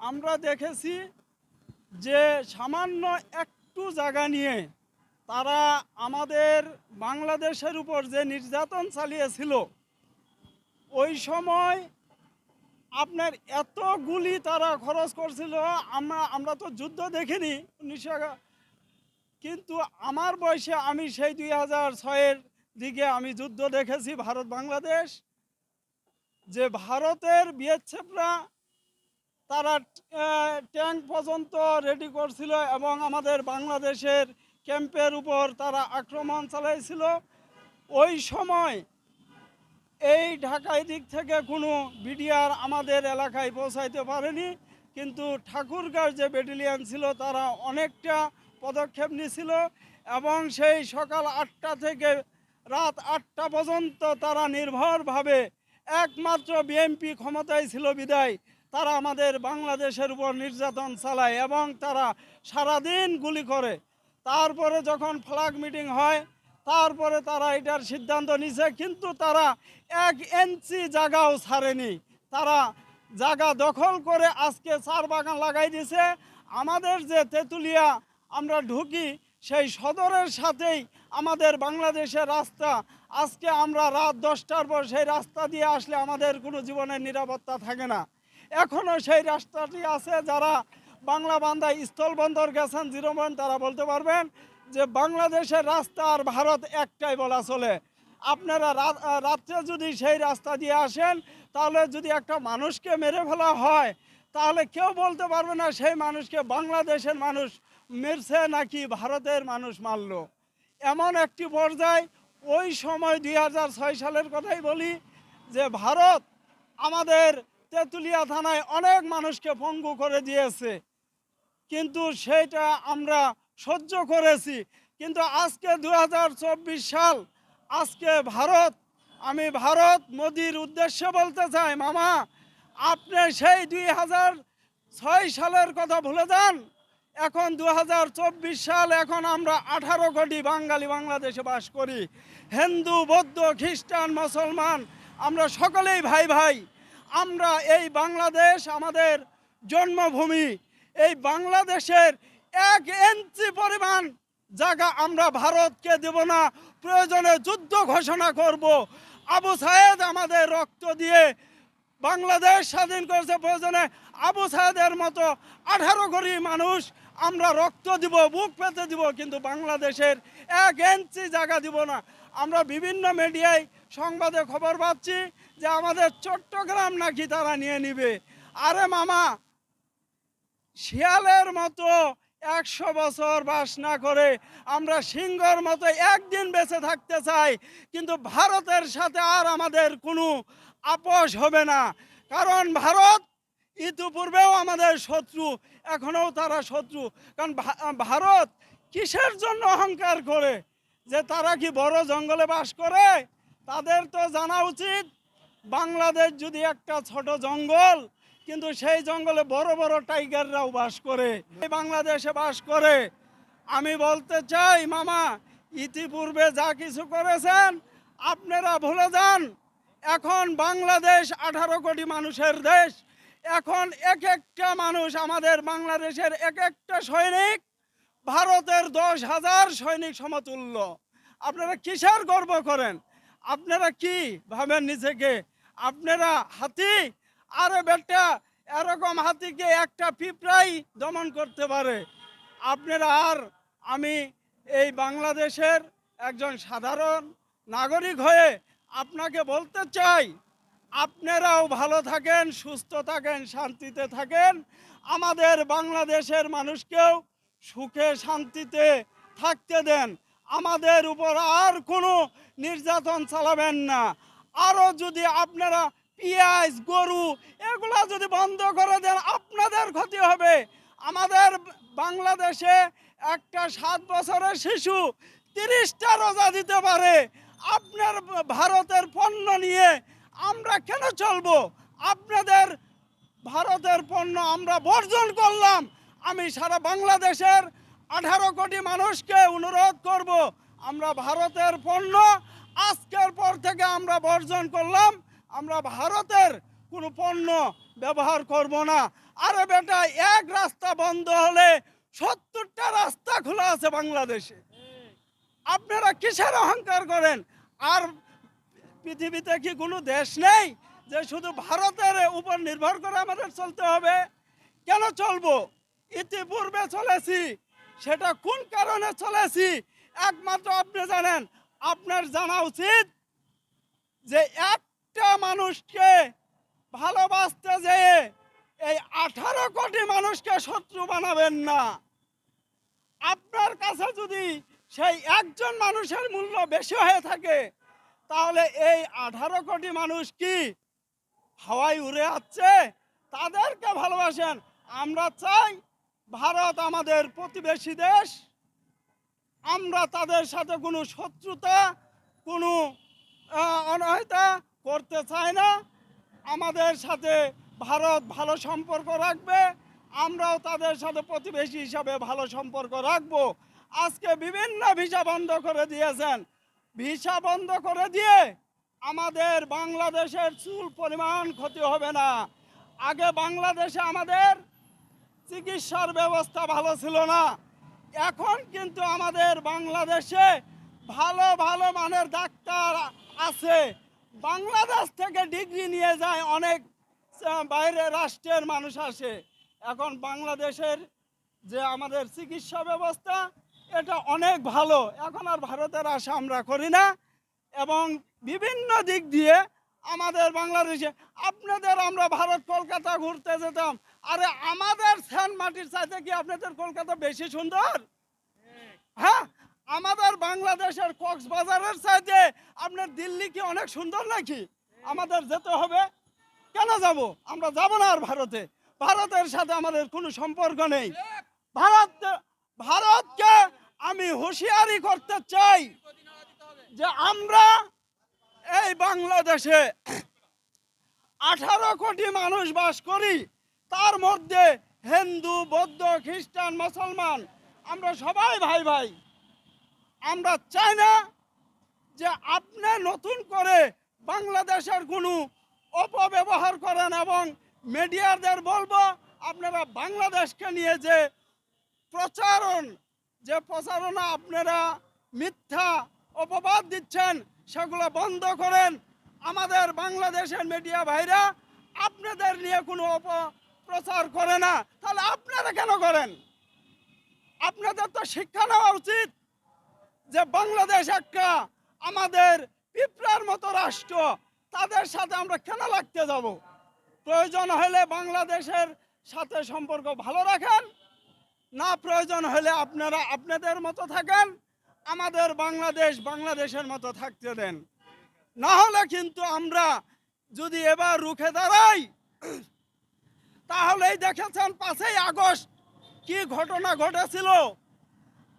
আমরা দেখেছি যে সামান্য একটু জায়গা নিয়ে তারা আমাদের বাংলাদেশের উপর যে নির্যাতন চালিয়েছিল, ওই সময় আপনার এত গুলি তারা খরচ করছিল, আমরা আমরা তো যুদ্ধ দেখিনি উনিশশো কিন্তু আমার বয়সে আমি সেই দুই হাজার ছয়ের দিকে আমি যুদ্ধ দেখেছি ভারত বাংলাদেশ যে ভারতের বিএসএফরা তারা ট্যাঙ্ক পর্যন্ত রেডি করছিল এবং আমাদের বাংলাদেশের ক্যাম্পের উপর তারা আক্রমণ চালাইছিল। ওই সময় এই ঢাকায় দিক থেকে কোনো বিডিআর আমাদের এলাকায় পৌঁছাইতে পারেনি, কিন্তু ঠাকুরগাঁর যে ব্যাটালিয়ান ছিল তারা অনেকটা পদক্ষেপ নিয়েছিল এবং সেই সকাল আটটা থেকে রাত আটটা পর্যন্ত তারা নির্ভরভাবে একমাত্র বিএমপি ক্ষমতায় ছিল বিদায়। তারা আমাদের বাংলাদেশের উপর নির্যাতন চালায় এবং তারা সারাদিন গুলি করে। তারপরে যখন ফ্ল্যাগ মিটিং হয়, তারপরে তারা এটার সিদ্ধান্ত নিছে, কিন্তু তারা এক ইঞ্চি জায়গাও ছাড়েনি। তারা জায়গা দখল করে আজকে চার বাগান লাগাই দিছে। আমাদের যে তেঁতুলিয়া আমরা ঢুকি, সেই সদরের সাথেই আমাদের বাংলাদেশের রাস্তা। আজকে আমরা রাত দশটার পর সেই রাস্তা দিয়ে আসলে আমাদের কোনো জীবনের নিরাপত্তা থাকে না। এখনও সেই রাস্তাটি আছে যারা বাংলা বান্দায় স্থলবন্দর গেছেন, জিরো পয়েন্ট, তারা বলতে পারবেন যে বাংলাদেশের রাস্তা আর ভারত একটাই বলা চলে। আপনারা রাত্রে যদি সেই রাস্তা দিয়ে আসেন, তাহলে যদি একটা মানুষকে মেরে ফেলা হয়, তাহলে কেউ বলতে পারবে না সেই মানুষকে বাংলাদেশের মানুষ মেরছে নাকি ভারতের মানুষ মারলো। এমন একটি পর্যায়ে, ওই সময় দুই হাজার ছয় সালের কথাই বলি যে ভারত আমাদের তেঁতুলিয়া থানায় অনেক মানুষকে পঙ্গু করে দিয়েছে। কিন্তু সেটা আমরা সহ্য করেছি। কিন্তু আজকে দু হাজার চব্বিশ সাল, আজকে ভারত, আমি ভারত মোদির উদ্দেশ্যে বলতে চাই, মামা, আপনি সেই দুই হাজার ছয় সালের কথা ভুলে যান। এখন দু হাজার চব্বিশ সাল, এখন আমরা আঠারো কোটি বাঙালি বাংলাদেশে বাস করি। হিন্দু, বৌদ্ধ, খ্রিস্টান, মুসলমান, আমরা সকলেই ভাই ভাই আমরা এই বাংলাদেশ আমাদের জন্মভূমি, এই বাংলাদেশের এক ইঞ্চি পরিমাণ জায়গা আমরা ভারতকে দেব না। প্রয়োজনে যুদ্ধ ঘোষণা করব। আবু সাহেদ আমাদের রক্ত দিয়ে বাংলাদেশ স্বাধীন করেছে। প্রয়োজনে আবু সাহেদের মতো আঠারো কোটি মানুষ আমরা রক্ত দিব, বুক পেতে দিব, কিন্তু বাংলাদেশের এক ইঞ্চি জায়গা দিব না। আমরা বিভিন্ন মিডিয়ায় সংবাদে খবর পাচ্ছি। যে আমাদের চট্টগ্রাম নাকি তারা নিয়ে নিবে। আরে মামা, শিয়ালের মতো একশো বছর বাস না করে আমরা সিংহর মতো একদিন বেঁচে থাকতে চাই, কিন্তু ভারতের সাথে আর আমাদের কোনো আপোষ হবে না। কারণ ভারত ইতিপূর্বেও আমাদের শত্রু, এখনও তারা শত্রু। কারণ ভারত কিসের জন্য অহংকার করে? যে তারা কি বড় জঙ্গলে বাস করে? তাদের তো জানা উচিত বাংলাদেশ যদি একটা ছোট জঙ্গল, কিন্তু সেই জঙ্গলে বড় বড় টাইগাররাও বাস করে বাংলাদেশে বাস করে। আমি বলতে চাই, মামা, ইতিপূর্বে যা কিছু করেছেন, আপনারা ভুলে যান। এখন বাংলাদেশ আঠারো কোটি মানুষের দেশ। এখন এক একটা মানুষ আমাদের বাংলাদেশের এক একটা সৈনিক, ভারতের দশ হাজার সৈনিক সমতুল্য। আপনারা কিসের গর্ব করেন? আপনারা কি ভাবেন নিজেকে আপনারা হাতি আরে বেটা এরকম হাতিকে একটা পিঁপড়াই দমন করতে পারে। আপনারা আর আমি এই বাংলাদেশের একজন সাধারণ নাগরিক হয়ে আপনাকে বলতে চাই, আপনারাও ভালো থাকেন, সুস্থ থাকেন, শান্তিতে থাকেন। আমাদের বাংলাদেশের মানুষকেও সুখে, শান্তিতে থাকতে দেন। আমাদের উপর আর কোনো নির্যাতন চালাবেন না। আরও যদি আপনারা পেঁয়াজ, গরু এগুলা যদি বন্ধ করে দেন, আপনাদের ক্ষতি হবে। আমাদের বাংলাদেশে একটা সাত বছরের শিশু তিরিশটা রোজা দিতে পারে। আপনার ভারতের পণ্য নিয়ে আমরা কেন চলবো? আপনাদের ভারতের পণ্য আমরা বর্জন করলাম। আমি সারা বাংলাদেশের আঠারো কোটি মানুষকে অনুরোধ করব, আমরা ভারতের পণ্য আজকের পর থেকে আমরা বর্জন করলাম, আমরা ভারতের কোনো পণ্য ব্যবহার করব না। আরে বেটা, এক রাস্তা বন্ধ হলে সত্তরটা রাস্তা খোলা আছে বাংলাদেশে। আপনারা কিসের অহংকার করেন? আর পৃথিবীতে কি কোনো দেশ নেই যে শুধু ভারতের উপর নির্ভর করে আমাদের চলতে হবে? কেন চলবো? ইতিপূর্বে চলেছি, সেটা কোন কারণে চলেছি? একমাত্র আপনি জানেন আপনার জানা উচিত যে একটা মানুষকে ভালোবাসতে যেয়ে এই আঠারো কোটি মানুষকে শত্রু বানাবেন না। আপনার কাছে যদি সেই একজন মানুষের মূল্য বেশি হয়ে থাকে, তাহলে এই আঠারো কোটি মানুষ কি হাওয়ায় উড়ে আসছে? তাদেরকে ভালোবাসেন। আমরা চাই ভারত আমাদের প্রতিবেশী দেশ। আমরা তাদের সাথে কোনো শত্রুতা কোনো আহ, করতে চাই না। আমাদের সাথে ভারত ভালো সম্পর্ক রাখবে আমরাও তাদের সাথে প্রতিবেশী হিসাবে ভালো সম্পর্ক রাখব। আজকে বিভিন্ন ভিসা বন্ধ করে দিয়েছেন। ভিসা বন্ধ করে দিয়ে আমাদের বাংলাদেশের চুল পরিমাণ ক্ষতি হবে না। আগে বাংলাদেশে আমাদের চিকিৎসার ব্যবস্থা ভালো ছিল না। এখন কিন্তু আমাদের বাংলাদেশে ভালো ভালো মানের ডাক্তার আছে। বাংলাদেশ থেকে ডিগ্রি নিয়ে যায় অনেক বাইরে রাষ্ট্রের মানুষ আসে। এখন বাংলাদেশের যে আমাদের চিকিৎসা ব্যবস্থা, এটা অনেক ভালো। এখন আর ভারতের আশা আমরা করি না। এবং বিভিন্ন দিক দিয়ে আমাদের বাংলাদেশে, আপনাদের আমরা ভারত, কলকাতা ঘুরতে যেতাম। আরে আমাদের সেন্ট মাটির চাইতে কি আপনাদের কলকাতা বেশি সুন্দর? হ্যাঁ আমাদের বাংলাদেশের কক্সবাজারের চাইতে আপনার দিল্লি কি অনেক সুন্দর নাকি? আমাদের যেতে হবে। কেন যাব? আমরা যাব না আর ভারতে। ভারতের সাথে আমাদের কোনো সম্পর্ক নেই। ভারত ভারতকে আমি হুঁশিয়ারি করতে চাই যে আমরা এই বাংলাদেশে আঠারো কোটি মানুষ বাস করি। তার মধ্যে হিন্দু, বৌদ্ধ, খ্রিস্টান, মুসলমান, আমরা সবাই ভাই ভাই। আমরা চাই না যে আপনি নতুন করে বাংলাদেশের কোনো অপব্যবহার করেন এবং মিডিয়াদের বলব, আপনারা বাংলাদেশকে নিয়ে যে প্রচারণ, যে প্রচারণা আপনারা মিথ্যা অপবাদ দিচ্ছেন, সেগুলো বন্ধ করেন। আমাদের বাংলাদেশের মিডিয়া ভাইরা, আপনাদের নিয়ে কোনো অপপ্রচার করে না, তাহলে আপনারা কেন করেন? আপনাদের তো শিক্ষা নেওয়া উচিত যে বাংলাদেশ একটা আমাদের পিঁপড়ার মতো রাষ্ট্র, তাদের সাথে আমরা কেন লাগতে যাব? প্রয়োজন হলে বাংলাদেশের সাথে সম্পর্ক ভালো রাখেন, না প্রয়োজন হলে আপনারা আপনাদের মতো থাকেন, আমাদের বাংলাদেশ বাংলাদেশের মতো থাকতে দেন। না হলে কিন্তু আমরা যদি এবার রুখে দাঁড়াই তাহলেই দেখেছেন পাঁচই আগস্ট কি ঘটনা ঘটেছিল।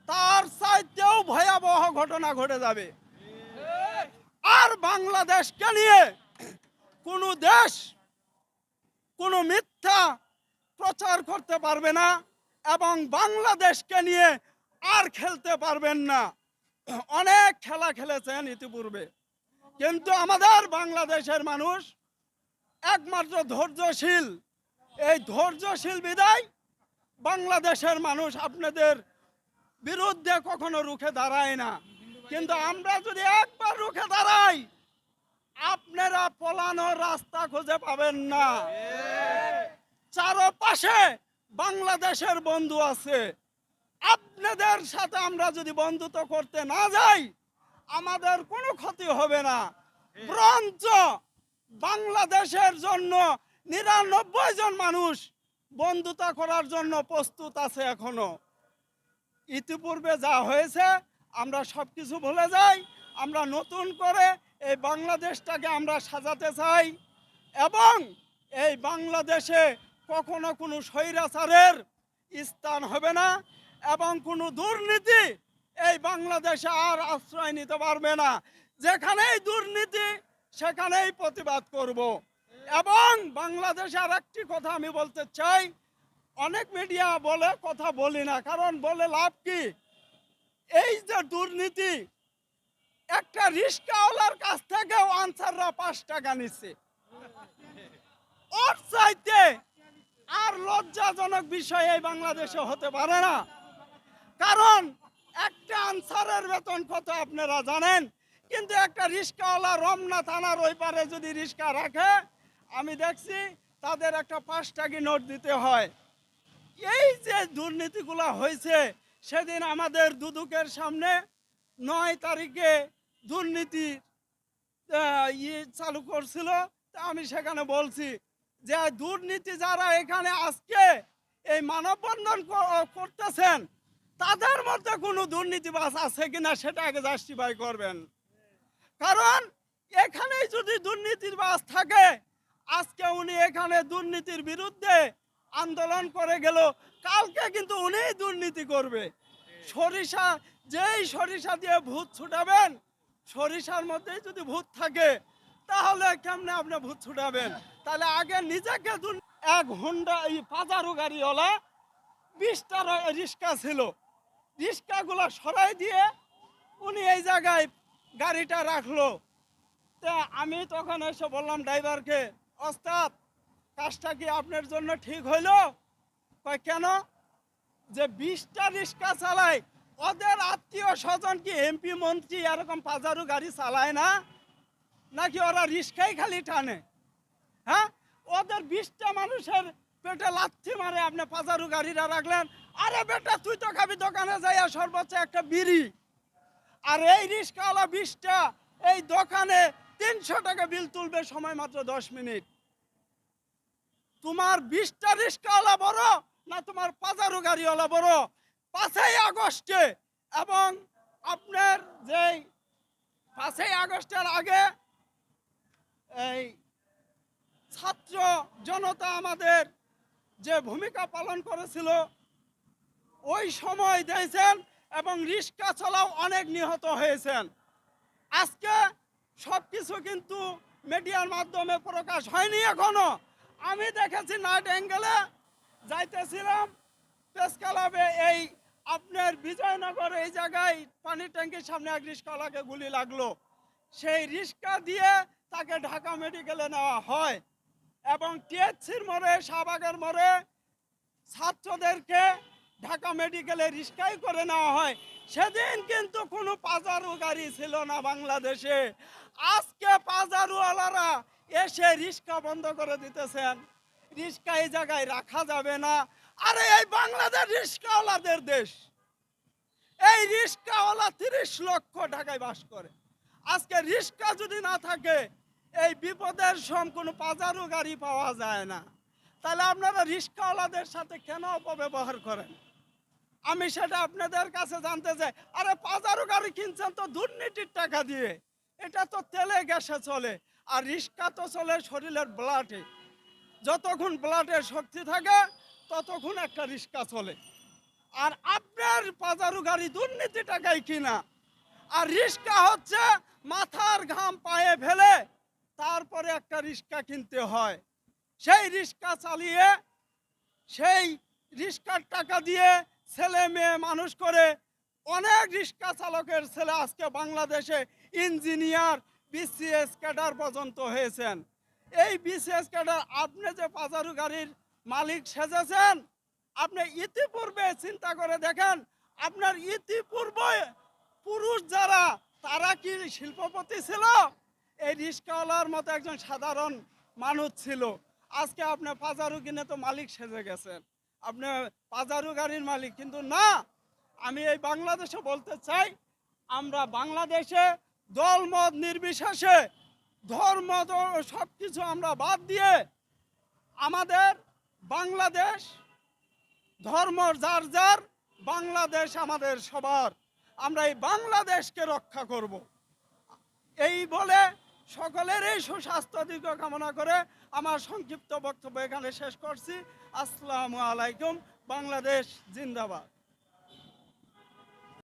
তার চাইতেও ভয়াবহ ঘটনা ঘটে যাবে। আর বাংলাদেশকে নিয়ে কোনো দেশ কোনো মিথ্যা প্রচার করতে পারবে না এবং বাংলাদেশকে নিয়ে আর খেলতে পারবেন না। অনেক খেলা খেলেছেন ইতিপূর্বে। কিন্তু আমাদের বাংলাদেশের মানুষ একমাত্র ধৈর্যশীল। এই ধৈর্যশীল বিদায় বাংলাদেশের মানুষ আপনাদের বিরুদ্ধে কখনো রুখে দাঁড়ায় না। কিন্তু আমরা যদি একবার রুখে দাঁড়াই, আপনারা পলানোর রাস্তা খুঁজে পাবেন না। চারপাশে বাংলাদেশের বন্ধু আছে। আপনাদের সাথে আমরা যদি বন্ধুত্ব করতে না যাই, আমাদের কোনো ক্ষতি হবে না। বরঞ্চ বাংলাদেশের জন্য নিরানব্বই জন মানুষ বন্ধুতা করার জন্য প্রস্তুত আছে এখনও। ইতিপূর্বে যা হয়েছে, আমরা সব কিছু ভুলে যাই, আমরা নতুন করে এই বাংলাদেশটাকে আমরা সাজাতে চাই এবং এই বাংলাদেশে কখনো কোনো স্বৈরাচারের স্থান হবে না এবং কোনো দুর্নীতি এই বাংলাদেশে আর আশ্রয় নিতে পারবে না। যেখানেই দুর্নীতি, সেখানেই প্রতিবাদ করব। এবং বাংলাদেশে আর একটি কথা আমি বলতে চাই। অনেক মিডিয়া বলে কথা বলি না, কারণ বলে লাভ কি? এই যে দুর্নীতি, একটা রিস্কাওয়ালার কাছ থেকেও আনসাররা পাঁচ টাকা নিচ্ছে। ওর চাইতে আর লজ্জাজনক বিষয় এই বাংলাদেশে হতে পারে না। কারণ একটা আনসারের বেতন কত আপনারা জানেন? কিন্তু একটা রিক্সাওয়ালা রমনা থানার ওই পারে যদি রিক্সা রাখে আমি দেখছি তাদের একটা পাঁচ টাকি নোট দিতে হয়। এই যে দুর্নীতিগুলো হয়েছে, সেদিন আমাদের দুদুকের সামনে নয় তারিখে দুর্নীতি ইয়ে চালু করছিল। আমি সেখানে বলছি যে দুর্নীতি যারা এখানে আজকে এই মানববন্ধন করতেছেন, তাদের মধ্যে কোনো দুর্নীতিবাজ আছে কিনা সেটা আগে জাস্টিফাই করবেন। কারণ এখানেই যদি দুর্নীতিবাজ থাকে আজকে উনি এখানে দুর্নীতির বিরুদ্ধে আন্দোলন করে গেল। কালকে কিন্তু উনিই দুর্নীতি করবে। সরিষা, যেই সরিষা দিয়ে ভূত ছুটাবেন, সরিষার মধ্যেই যদি ভূত থাকে, তাহলে কেমনে আপনি ভূত ছুটাবেন? তাহলে আগে নিজেকে এক হুন্ডা এই পাজারু গাড়িওয়ালা বিশটা রিক্সা ছিল। রিক্সাগুলো সরাই দিয়ে উনি এই জায়গায় গাড়িটা রাখল। তা আমি তখন এসে বললাম, ড্রাইভারকে ওস্তাদ, কাজটা কি আপনার জন্য ঠিক হইল? কয়, কেন? যে বিশটা রিক্সা চালায়, ওদের আত্মীয় স্বজন কি এমপি, মন্ত্রী এরকম পাজারু গাড়ি চালায় না? নাকি ওরা রিক্সাই খালি টানে? হ্যাঁ? ওদের বিশটা মানুষের পেটে লাথি মারে আপনি পাজারু গাড়িটা রাখলেন। আরে বেটা, তুই তো খাবি দোকানে যাইয়া সর্বোচ্চ একটা বিড়ি। আর এই রিক্সাওয়ালা বিশটা এই দোকানে তিনশো টাকা বিল তুলবে, সময় মাত্র দশ মিনিট। তোমার বিশটা রিক্সাওয়ালা বড় না তোমার পাজারু গাড়িওয়ালা বড়? পাঁচই আগস্টে এবং আপনার যেই পাঁচই আগস্টের আগে এই ছাত্র জনতা আমাদের যে ভূমিকা পালন করেছিল, ওই সময় দিয়েছেন এবং রিক্সা চলাও অনেক নিহত হয়েছেন। আজকে সব কিছু কিন্তু মিডিয়ার মাধ্যমে প্রকাশ হয়নি এখনও। আমি দেখেছি নাইট অ্যাঙ্গেলে যাইতেছিলাম, প্রেস ক্লাবে এই আপনার বিজয়নগর এই জায়গায় পানির ট্যাঙ্কির সামনে এক রিক্সাওয়ালাকে গুলি লাগল। সেই রিক্সা দিয়ে তাকে ঢাকা মেডিকেলে নেওয়া হয় এবং টিএসসির মোড়ে, শাহবাগের মোড়ে ছাত্রদেরকে ঢাকা মেডিকেলে রিক্সাই করে নেওয়া হয়। সেদিন কিন্তু কোনো পাজারু গাড়ি ছিল না বাংলাদেশে। আজকে পাজারুওয়ালারা এসে রিক্সা বন্ধ করে দিতেছেন। রিক্সা এই জায়গায় রাখা যাবে না। আরে এই বাংলাদেশ রিক্সাওয়ালাদের দেশ। এই রিক্সাওয়ালা তিরিশ লক্ষ ঢাকায় বাস করে। আজকে রিক্সা যদি না থাকে, এই বিপদের সম কোনো পাজারু গাড়ি পাওয়া যায় না। তাহলে আপনারা রিক্সাওয়ালাদের সাথে কেন অপব্যবহার করেন? আমি সেটা আপনাদের কাছে জানতে চাই। আরে পাজারু গাড়ি কিনছেন তো দুর্নীতির টাকা দিয়ে। এটা তো তেলে গ্যাসে চলে, আর রিক্সা তো চলে শরীরের ব্লাডে। যতক্ষণ ব্লাডের শক্তি থাকে, ততক্ষণ একটা রিক্সা চলে। আর আপনার পাজারু গাড়ি দুর্নীতি টাকায় কিনা। আর রিক্সা হচ্ছে মাথার ঘাম পায়ে ফেলে, তারপরে একটা রিক্সা কিনতে হয়। সেই রিক্সা চালিয়ে, সেই রিক্সার টাকা দিয়ে ছেলে মেয়ে মানুষ করে অনেক রিক্সা চালকের ছেলে আজকে বাংলাদেশে ইঞ্জিনিয়ার, বিসিএস ক্যাডার পর্যন্ত হয়েছেন। এই বিসিএস ক্যাডার, আপনি যে পাজারু গাড়ির মালিক সেজেছেন, আপনি ইতিপূর্বে চিন্তা করে দেখেন, আপনার ইতিপূর্বে পুরুষ যারা, তারা কি শিল্পপতি ছিল? এই রিক্সাওয়ালার মতো একজন সাধারণ মানুষ ছিল। আজকে আপনি পাজারু কিনে তো মালিক সেজে গেছেন। আপনি পাজারু গাড়ির মালিক। কিন্তু না, আমি এই বাংলাদেশে বলতে চাই, আমরা বাংলাদেশে দল, মত নির্বিশেষে ধর্ম সব কিছু আমরা বাদ দিয়ে আমাদের বাংলাদেশ, ধর্ম যার যার, বাংলাদেশ আমাদের সবার। আমরা এই বাংলাদেশকে রক্ষা করব। এই বলে সকলেরই সুস্বাস্থ্য দীর্ঘ কামনা করে আমার সংক্ষিপ্ত বক্তব্য এখানে শেষ করছি। আসসালামু আলাইকুম বাংলাদেশ জিন্দাবাদ।